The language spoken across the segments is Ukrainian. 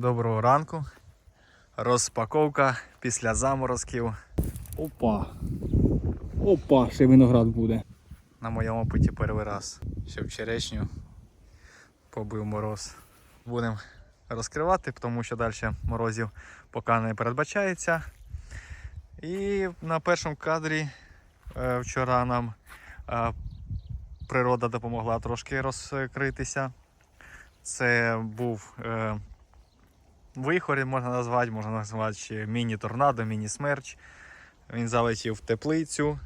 Доброго ранку. Розпаковка після заморозків. Опа. Опа, ще виноград буде. На моєму путі перший раз. Щоб черешню побив мороз. Будемо розкривати, тому що далі морозів поки не передбачається. І на першому кадрі е, вчора нам е, природа допомогла трошки розкритися. Це був е, вихор, можна назвати, можна назвати ще міні-торнадо, міні-смерч. Він залетів в теплицю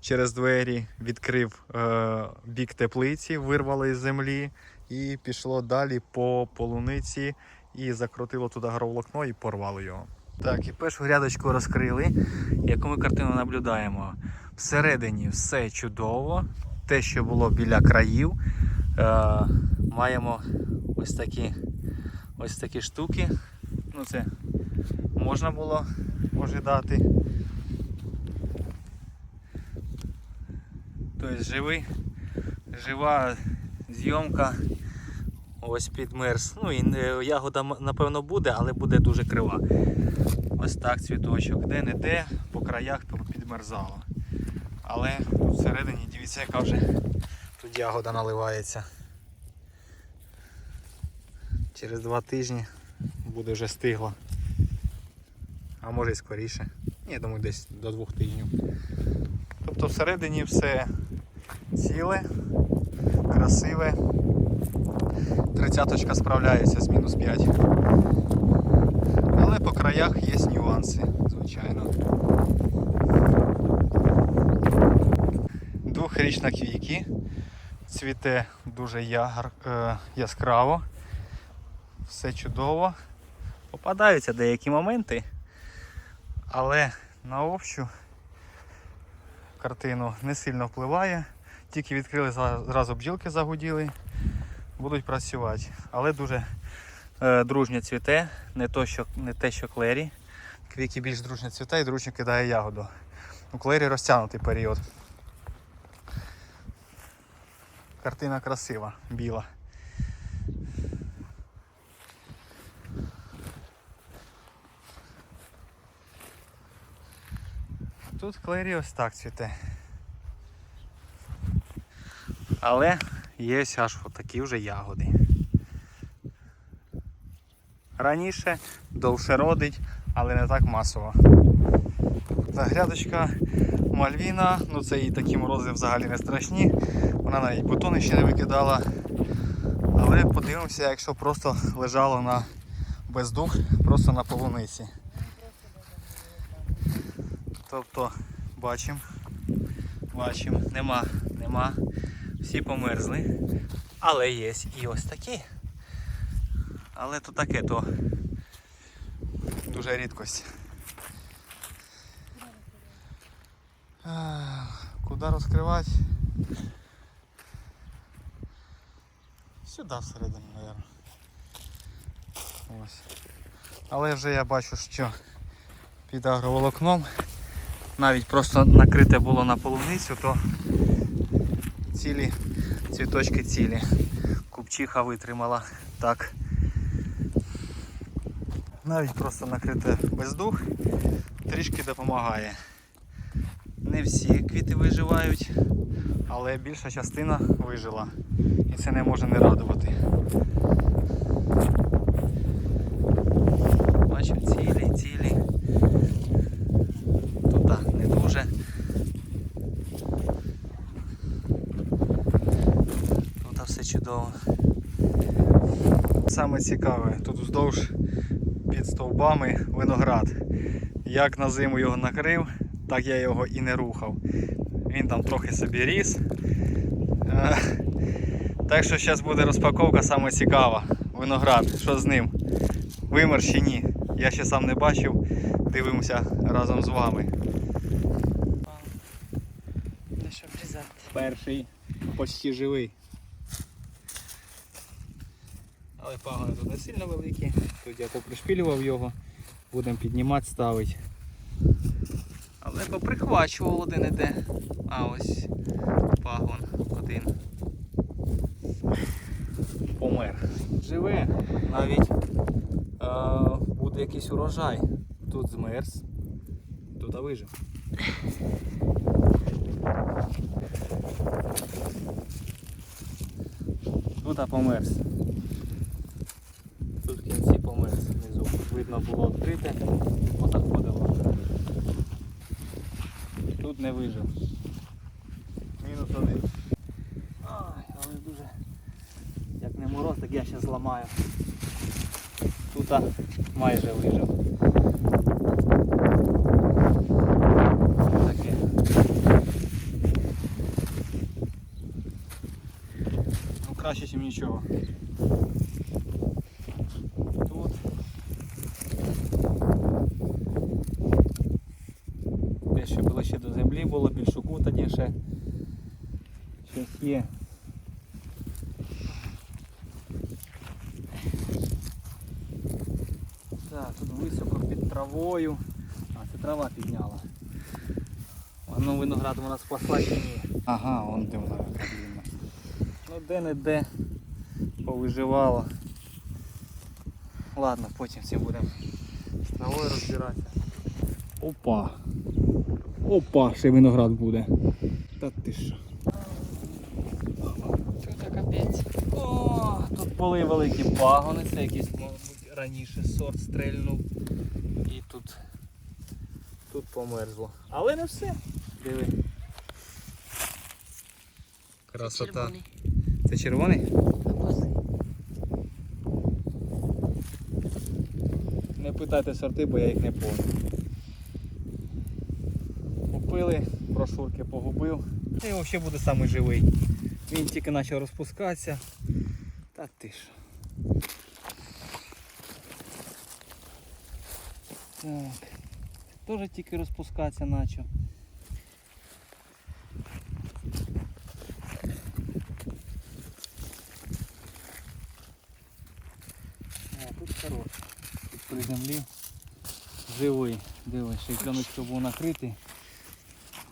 через двері, відкрив е, бік теплиці, вирвало із землі і пішло далі по полуниці і закрутило туди гроволокно і порвало його. Так, і першу грядочку розкрили. Яку ми картину наблюдаємо? Всередині все чудово. Те, що було біля країв. Е, маємо ось такі, ось такі штуки. Ну, це можна було ожидати. Тобто живий, жива зйомка. Ось підмерз. Ну і ягода напевно буде, але буде дуже крива. Ось так цвіточок. Де не де, по краях підмерзало. Але всередині дивіться, яка вже тут ягода наливається. Через два тижні буде вже стигла. А може і скоріше. Я думаю, десь до двох тижнів. Тобто всередині все ціле, красиве. Тридцяточка справляється з мінус 5. Але по краях є нюанси, звичайно. Двохрічна квіки. Цвіте дуже ягар, е, яскраво. Все чудово. Попадаються деякі моменти, але на общу картину не сильно впливає. Тільки відкрили зразу бджілки загуділи, будуть працювати. Але дуже е, дружньо цвіте, не, то, що, не те, що клері. Квіки більш дружньо цвіте і дружньо кидає ягоду. У клері розтягнутий період. Картина красива, біла. Тут клері ось так цвіте. Але є аж такі вже ягоди. Раніше довше родить, але не так масово. Та грядочка Мальвіна, ну це і такі морози взагалі не страшні. Вона навіть бутони ще не викидала. Але подивимося, якщо просто лежало на бездух, просто на полуниці. Тобто бачимо, бачимо, нема, нема. Всі померзли. Але є і ось такі. Але то таке, то дуже рідкость. Куди розкривати? Сюди всередину, мабуть. Ось. Але вже я бачу, що під агроволокном навіть просто накрите було на полуницю, то цілі цвіточки цілі. Купчиха витримала так. Навіть просто накрите бездух трішки допомагає. Не всі квіти виживають, але більша частина вижила. І це не може не радувати. Бачу, цілі, цілі. Тут так, не дуже. Тут все. Саме цікаве, тут вздовж під стовбами виноград. Як на зиму його накрив, так я його і не рухав. Він там трохи собі ріс. Е, Так що зараз буде розпаковка саме цікава. Виноград, що з ним? Вимер чи ні? Я ще сам не бачив. Дивимося разом з вами. Різати. Перший почти живий. Але пагони тут не сильно великі. Тут я попришпілював його, будемо піднімати, ставити. Але поприхвачував один іде. А ось пагон один. Помер. Живе навіть Тут якийсь урожай. Тут змерз. Тут вижив. Тут померз. Тут в кінці померз Видно було відкрите, позаходило. Тут не вижив. Мінус один. Ай, але дуже. Як не мороз, так я ще зламаю. Тут майже вижив. Таке. Ну краще, ніж нічого. Тут. Те, що ближче до землі було, більш укутаніше. Щось є. Так, тут високо під травою. А, це трава підняла. Воно виноград вона спасла чи ні. Ага, вон де вона яка. Ну де-не-де повиживало. Ладно, потім всі будемо з травою розбиратися. Опа! Опа, ще виноград буде. Та ти що? Тут капець. О, тут були великі пагони, це мабуть, раніше сорт стрельнув. І тут, тут померзло. Але не все. Диви. Красота. Червоний. Це червоний? Не питайте сорти, бо я їх не помню. Купили, брошурки погубив. І взагалі буде самий живий. Він тільки почав розпускатися. Та ти що. Так. Теж тільки розпускатися почав. Тут хороший. Тут при землі живий. Диви, ще й кляночка був накритий.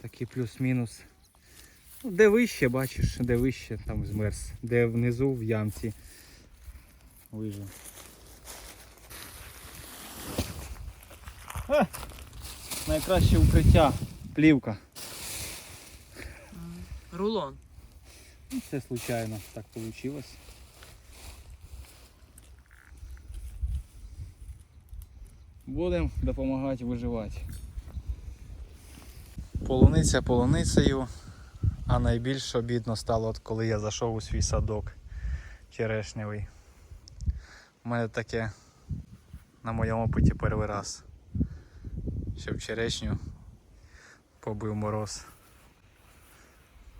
Такий плюс-мінус. Ну, де вище, бачиш, де вище там змерз. Де внизу в ямці вижив. Найкраще укриття. Плівка. рулон. Ну, Це случайно так вийшло. Будемо допомагати виживати. Полуниця полуницею, а найбільш обідно стало, от коли я зайшов у свій садок черешневий. У мене таке на моєму опиті перший раз. Що в черешню побив мороз.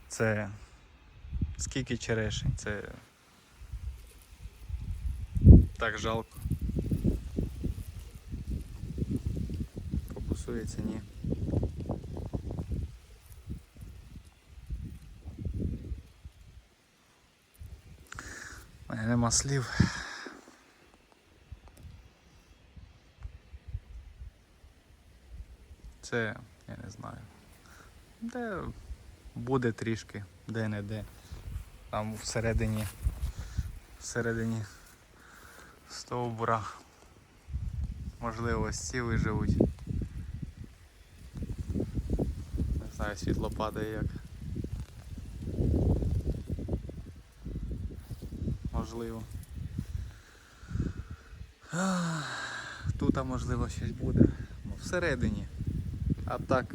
Це скільки черешень, це так жалко. Фокусується, ні. У мене нема слів. Це, я не знаю. Де буде трішки, де не де. Там всередині, всередині стовбура. Можливо, ось ці виживуть. Не знаю, світло падає як. можливо. Тут можливо щось буде. Ну, всередині. А так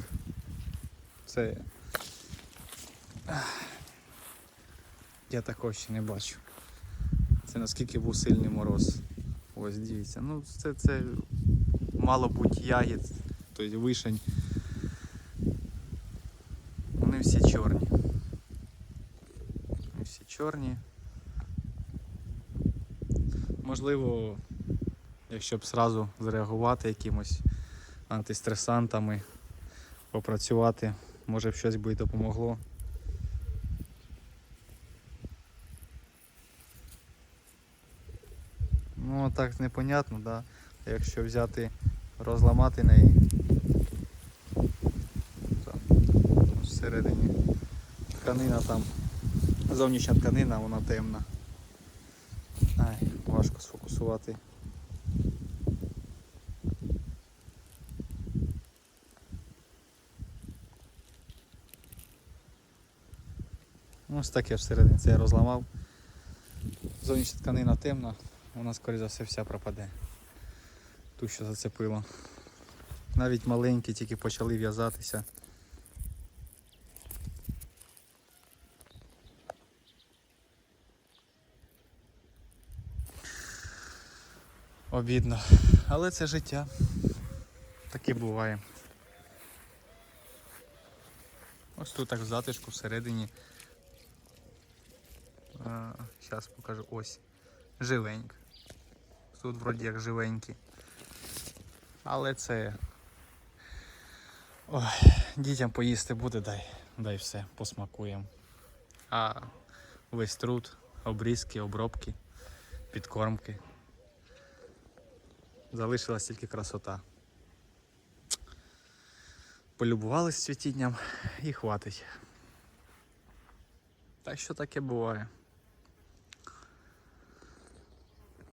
це. Я такого ще не бачу. Це наскільки був сильний мороз. Ось дивіться. Ну це, це мало бути ягід, тобто вишень. Вони всі чорні. Вони всі чорні. Можливо, якщо б зразу зреагувати якимось антистресантами, попрацювати, може б щось би допомогло. Ну, так непонятно, да? якщо взяти, розламати неї. Всередині тканина там, зовнішня тканина, вона темна. Ай, важко сфокусувати. Ось таке всередині це я розламав. Зовнішня тканина темна, вона скоріше за все вся пропаде. Ту, що зацепило. Навіть маленькі тільки почали в'язатися. Обідно. Але це життя. Таке буває. Ось тут так в затишку всередині. Зараз покажу ось. Живенько. Тут вроді як живенькі. Але це. Ой, дітям поїсти буде, дай, дай все, посмакуємо. А весь труд, обрізки, обробки, підкормки. Залишилась тільки красота. Полюбувались цвітінням і хватить. Так що таке буває.